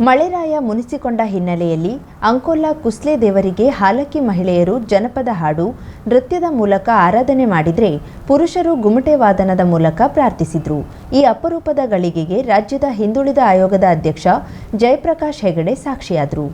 ಮಳೆರಾಯ ಮುನಿಸಿಕೊಂಡ ಹಿನ್ನೆಲೆಯಲ್ಲಿ ಅಂಕೋಲಾ ಕುಸ್ಲೆ ದೇವರಿಗೆ ಹಾಲಕ್ಕಿ ಮಹಿಳೆಯರು ಜನಪದ ಹಾಡು, ನೃತ್ಯದ ಮೂಲಕ ಆರಾಧನೆ ಮಾಡಿದರೆ ಪುರುಷರು ಗುಮಟೆ ವಾದನದ ಮೂಲಕ ಪ್ರಾರ್ಥಿಸಿದರು. ಈ ಅಪರೂಪದ ಗಳಿಗೆಗೆ ರಾಜ್ಯದ ಹಿಂದುಳಿದ ಆಯೋಗದ ಅಧ್ಯಕ್ಷ ಜಯಪ್ರಕಾಶ್ ಹೆಗಡೆ ಸಾಕ್ಷಿಯಾದರು.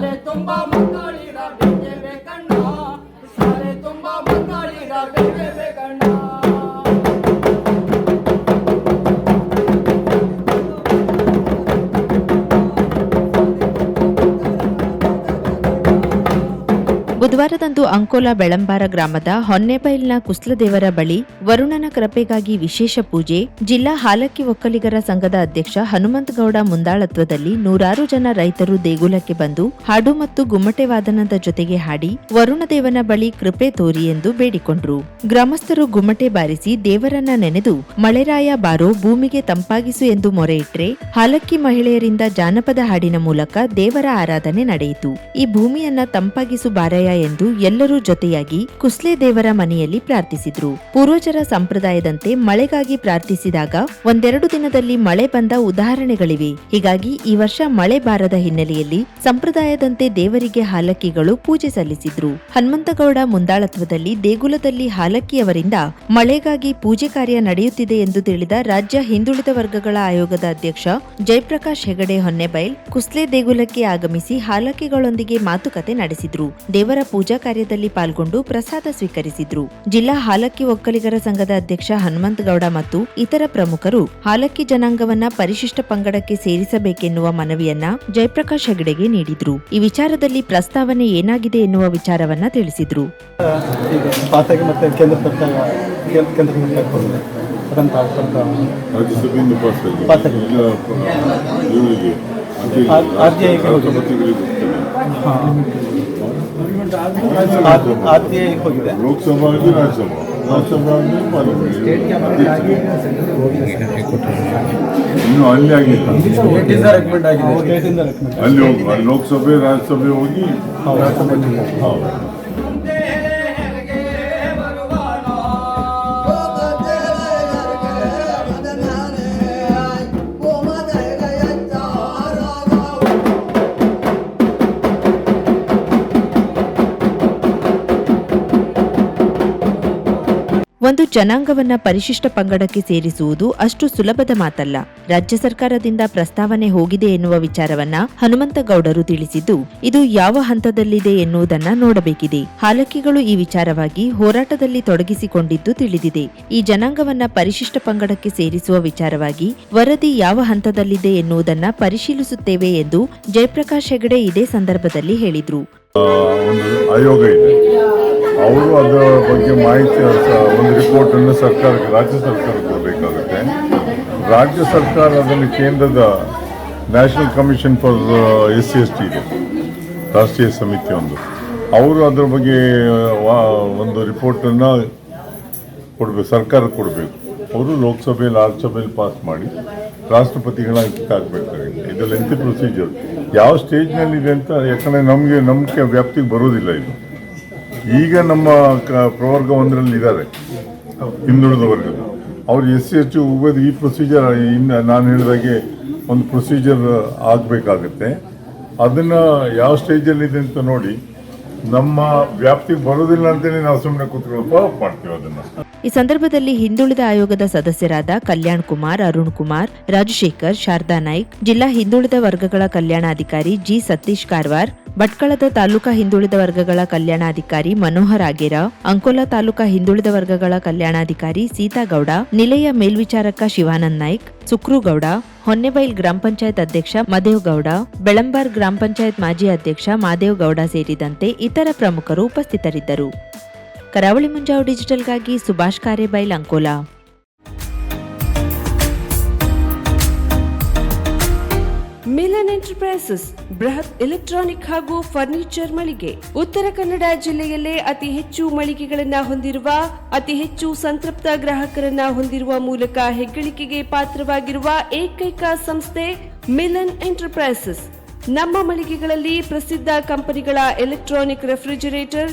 ಶಾಲೆ ತುಂಬಾ ಮಕ್ಕಳಿರಬೇಕೆ ಬೇಕಣ್ಣ ಶಾಲೆ ತುಂಬಾ ಬೇಕಣ್ಣ ಬುಧವಾರದಂದು ಅಂಕೋಲಾ ಬೆಳಂಬಾರ ಗ್ರಾಮದ ಹೊನ್ನೆಬೈಲ್ನ ಕುಸ್ಲದೇವರ ಬಳಿ ವರುಣನ ಕೃಪೆಗಾಗಿ ವಿಶೇಷ ಪೂಜೆ, ಜಿಲ್ಲಾ ಹಾಲಕ್ಕಿ ಒಕ್ಕಲಿಗರ ಸಂಘದ ಅಧ್ಯಕ್ಷ ಹನುಮಂತಗೌಡ ಮುಂದಾಳತ್ವದಲ್ಲಿ ನೂರಾರು ಜನ ರೈತರು ದೇಗುಲಕ್ಕೆ ಬಂದು ಹಾಡು ಮತ್ತು ಗುಮ್ಮಟೆ ವಾದನದ ಜೊತೆಗೆ ಹಾಡಿ ವರುಣದೇವನ ಬಳಿ ಕೃಪೆ ತೋರಿ ಎಂದು ಬೇಡಿಕೊಂಡ್ರು. ಗ್ರಾಮಸ್ಥರು ಗುಮ್ಮಟೆ ಬಾರಿಸಿ ದೇವರನ್ನ ನೆನೆದು, ಮಳೆರಾಯ ಬಾರೋ ಭೂಮಿಗೆ ತಂಪಾಗಿಸು ಎಂದು ಮೊರೆ ಇಟ್ರೆ ಹಾಲಕ್ಕಿ ಮಹಿಳೆಯರಿಂದ ಜಾನಪದ ಹಾಡಿನ ಮೂಲಕ ದೇವರ ಆರಾಧನೆ ನಡೆಯಿತು. ಈ ಭೂಮಿಯನ್ನ ತಂಪಾಗಿಸು ಬಾರಯ್ಯ ಎಂದು ಎಲ್ಲರೂ ಜೊತೆಯಾಗಿ ಕುಸ್ಲೆ ದೇವರ ಮನೆಯಲ್ಲಿ ಪ್ರಾರ್ಥಿಸಿದ್ರು. ಪೂರ್ವಜರ ಸಂಪ್ರದಾಯದಂತೆ ಮಳೆಗಾಗಿ ಪ್ರಾರ್ಥಿಸಿದಾಗ ಒಂದೆರಡು ದಿನದಲ್ಲಿ ಮಳೆ ಬಂದ ಉದಾಹರಣೆಗಳಿವೆ. ಹೀಗಾಗಿ ಈ ವರ್ಷ ಮಳೆ ಬಾರದ ಹಿನ್ನೆಲೆಯಲ್ಲಿ ಸಂಪ್ರದಾಯದಂತೆ ದೇವರಿಗೆ ಹಾಲಕ್ಕಿಗಳು ಪೂಜೆ ಸಲ್ಲಿಸಿದ್ರು. ಹನುಮಂತಗೌಡ ಮುಂದಾಳತ್ವದಲ್ಲಿ ದೇಗುಲದಲ್ಲಿ ಹಾಲಕ್ಕಿಯವರಿಂದ ಮಳೆಗಾಗಿ ಪೂಜೆ ಕಾರ್ಯ ನಡೆಯುತ್ತಿದೆ ಎಂದು ತಿಳಿದ ರಾಜ್ಯ ಹಿಂದುಳಿದ ವರ್ಗಗಳ ಆಯೋಗದ ಅಧ್ಯಕ್ಷ ಜಯಪ್ರಕಾಶ್ ಹೆಗಡೆ ಹೊನ್ನೆಬೈಲ್ ಕುಸ್ಲೆ ದೇಗುಲಕ್ಕೆ ಆಗಮಿಸಿ ಹಾಲಕ್ಕಿಗಳೊಂದಿಗೆ ಮಾತುಕತೆ ನಡೆಸಿದ್ರು. ದೇವರ ಪೂಜಾ ಕಾರ್ಯದಲ್ಲಿ ಪಾಲ್ಗೊಂಡು ಪ್ರಸಾದ ಸ್ವೀಕರಿಸಿದ್ರು. ಜಿಲ್ಲಾ ಹಾಲಕ್ಕಿ ಒಕ್ಕಲಿಗರ ಸಂಘದ ಅಧ್ಯಕ್ಷ ಹನುಮಂತಗೌಡ ಮತ್ತು ಇತರ ಪ್ರಮುಖರು ಹಾಲಕ್ಕಿ ಜನಾಂಗವನ್ನ ಪರಿಶಿಷ್ಟ ಪಂಗಡಕ್ಕೆ ಸೇರಿಸಬೇಕೆನ್ನುವ ಮನವಿಯನ್ನ ಜಯಪ್ರಕಾಶ್ ಹೆಗಡೆಗೆ ನೀಡಿದ್ರು. ಈ ವಿಚಾರದಲ್ಲಿ ಪ್ರಸ್ತಾವನೆ ಏನಾಗಿದೆ ಎನ್ನುವ ವಿಚಾರವನ್ನ ತಿಳಿಸಿದ್ರು. ಆರ್- ಹೋಗಿದೆ. ರಾಷ್ಟ್ರಪತಿಗಳಿಗೆ ಹೋಗ್ತದೆ. ಆರ್- ಆರ್ ಟಿ ಐ ಹೋಗಿದೆ ಲೋಕಸಭಾ ಆಗಲಿ ರಾಜ್ಯಸಭಾ ರಾಜ್ಯಸಭಾ ಆಗಲಿ ಪಾರ್ಲಿಮೆಂಟ್ ಇನ್ನು ಅಲ್ಲಿ ಆಗಿಲ್ಲ ಅಲ್ಲಿ ಹೋಗಿ ಲೋಕಸಭೆ ರಾಜ್ಯಸಭೆ ಹೋಗಿ ಹೌದು. ಜನಾಂಗವನ್ನ ಪರಿಶಿಷ್ಟ ಪಂಗಡಕ್ಕೆ ಸೇರಿಸುವುದು ಅಷ್ಟು ಸುಲಭದ ಮಾತಲ್ಲ. ರಾಜ್ಯ ಸರ್ಕಾರದಿಂದ ಪ್ರಸ್ತಾವನೆ ಹೋಗಿದೆ ಎನ್ನುವ ವಿಚಾರವನ್ನ ಹನುಮಂತಗೌಡರು ತಿಳಿಸಿದ್ದು, ಇದು ಯಾವ ಹಂತದಲ್ಲಿದೆ ಎನ್ನುವುದನ್ನ ನೋಡಬೇಕಿದೆ. ಹಾಲಕ್ಕಿಗಳು ಈ ವಿಚಾರವಾಗಿ ಹೋರಾಟದಲ್ಲಿ ತೊಡಗಿಸಿಕೊಂಡಿದ್ದು ತಿಳಿದಿದೆ. ಈ ಜನಾಂಗವನ್ನ ಪರಿಶಿಷ್ಟ ಪಂಗಡಕ್ಕೆ ಸೇರಿಸುವ ವಿಚಾರವಾಗಿ ವರದಿ ಯಾವ ಹಂತದಲ್ಲಿದೆ ಎನ್ನುವುದನ್ನ ಪರಿಶೀಲಿಸುತ್ತೇವೆ ಎಂದು ಜಯಪ್ರಕಾಶ್ ಹೆಗಡೆ ಇದೇ ಸಂದರ್ಭದಲ್ಲಿ ಹೇಳಿದ್ರು. ಅವರು ಅದರ ಬಗ್ಗೆ ಮಾಹಿತಿ ಒಂದು ರಿಪೋರ್ಟನ್ನು ಸರ್ಕಾರಕ್ಕೆ, ರಾಜ್ಯ ಸರ್ಕಾರಕ್ಕೆ ಕೊಡಬೇಕಾಗುತ್ತೆ. ರಾಜ್ಯ ಸರ್ಕಾರ ಅದನ್ನು ಕೇಂದ್ರದ national commission for S C S T ಇದೆ. ರಾಷ್ಟ್ರೀಯ ಸಮಿತಿ ಒಂದು. ಅವರು ಅದರ ಬಗ್ಗೆ ಒಂದು ರಿಪೋರ್ಟನ್ನು ಕೊಡಬೇಕು, ಸರ್ಕಾರ ಕೊಡಬೇಕು. ಅವರು ಲೋಕಸಭೆಯಲ್ಲಿ, ರಾಜ್ಯಸಭೆಯಲ್ಲಿ ಪಾಸ್ ಮಾಡಿ ರಾಷ್ಟ್ರಪತಿಗಳ ಆಗಬೇಕಾಗಿದೆ. ಇದು ಲೆಂತಿ ಪ್ರೊಸೀಜರ್ ಯಾವ ಸ್ಟೇಜ್ನಲ್ಲಿದೆ ಅಂತ ಯಾಕಂದರೆ ನಮಗೆ ನಂಬಿಕೆ ವ್ಯಾಪ್ತಿಗೆ ಬರೋದಿಲ್ಲ ಇದು. ಈಗ ನಮ್ಮ ಕ ಪ್ರವರ್ಗ ಒಂದರಲ್ಲಿ ಇದ್ದಾರೆ ಹಿಂದುಳಿದ ವರ್ಗದ ಅವ್ರು ಎಸ್ ಸಿ ಎಚ್ ಈ ಪ್ರೊಸೀಜರ್ ಇನ್ನು ನಾನು ಹೇಳಿದಾಗೆ ಒಂದು ಪ್ರೊಸೀಜರ್ ಆಗಬೇಕಾಗತ್ತೆ. ಅದನ್ನು ಯಾವ ಸ್ಟೇಜಲ್ಲಿದೆ ಅಂತ ನೋಡಿ, ನಮ್ಮ ವ್ಯಾಪ್ತಿಗೆ ಬರೋದಿಲ್ಲ ಅಂತಲೇ ನಾವು ಸುಮ್ಮನೆ ಕೂತ್ಕೊಂಡು ಫಾಲೋ ಮಾಡ್ತೀವಿ ಅದನ್ನು. ಈ ಸಂದರ್ಭದಲ್ಲಿ ಹಿಂದುಳಿದ ಆಯೋಗದ ಸದಸ್ಯರಾದ ಕಲ್ಯಾಣ್ ಕುಮಾರ್, ಅರುಣ್ ಕುಮಾರ್, ರಾಜಶೇಖರ್, ಶಾರದಾ ನಾಯ್ಕ್, ಜಿಲ್ಲಾ ಹಿಂದುಳಿದ ವರ್ಗಗಳ ಕಲ್ಯಾಣಾಧಿಕಾರಿ ಜಿ ಸತೀಶ್ ಕಾರ್ವಾರ್, ಭಟ್ಕಳದ ತಾಲೂಕಾ ಹಿಂದುಳಿದ ವರ್ಗಗಳ ಕಲ್ಯಾಣಾಧಿಕಾರಿ ಮನೋಹರ್ ಆಗೇರ, ಅಂಕೋಲಾ ತಾಲೂಕಾ ಹಿಂದುಳಿದ ವರ್ಗಗಳ ಕಲ್ಯಾಣಾಧಿಕಾರಿ ಸೀತಾಗೌಡ, ನಿಲಯ ಮೇಲ್ವಿಚಾರಕ ಶಿವಾನಂದ್ ನಾಯ್ಕ್, ಸುಕ್ರುಗೌಡ, ಹೊನ್ನೆಬೈಲ್ ಗ್ರಾಮ ಪಂಚಾಯತ್ ಅಧ್ಯಕ್ಷ ಮದೇವ್ ಗೌಡ ಬೆಳಂಬಾರ್ ಗ್ರಾಮ ಪಂಚಾಯತ್ ಮಾಜಿ ಅಧ್ಯಕ್ಷ ಮಾದೇವ್ ಗೌಡ ಸೇರಿದಂತೆ ಇತರ ಪ್ರಮುಖರು ಉಪಸ್ಥಿತರಿದ್ದರು. ಕರಾವಳಿ ಮುಂಜಾವು ಡಿಜಿಟಲ್ಗಾಗಿ ಸುಭಾಷ್ ಕಾರ್ಯಬೈಲ್ ಅಂಕೋಲಾ. ಮಿಲನ್ ಎಂಟರ್ಪ್ರೈಸಸ್, ಬೃಹತ್ ಎಲೆಕ್ಟ್ರಾನಿಕ್ ಹಾಗೂ ಫರ್ನಿಚರ್ ಮಳಿಗೆ. ಉತ್ತರ ಕನ್ನಡ ಜಿಲ್ಲೆಯಲ್ಲೇ ಅತಿ ಹೆಚ್ಚು ಮಳಿಗೆಗಳನ್ನ ಹೊಂದಿರುವ, ಅತಿ ಹೆಚ್ಚು ಸಂತೃಪ್ತ ಗ್ರಾಹಕರನ್ನ ಹೊಂದಿರುವ ಮೂಲಕ ಹೆಗ್ಗಳಿಕೆಗೆ ಪಾತ್ರವಾಗಿರುವ ಏಕೈಕ ಸಂಸ್ಥೆ ಮಿಲನ್ ಎಂಟರ್ಪ್ರೈಸಸ್. ನಮ್ಮ ಮಳಿಗೆಗಳಲ್ಲಿ ಪ್ರಸಿದ್ಧ ಕಂಪನಿಗಳ electronic refrigerator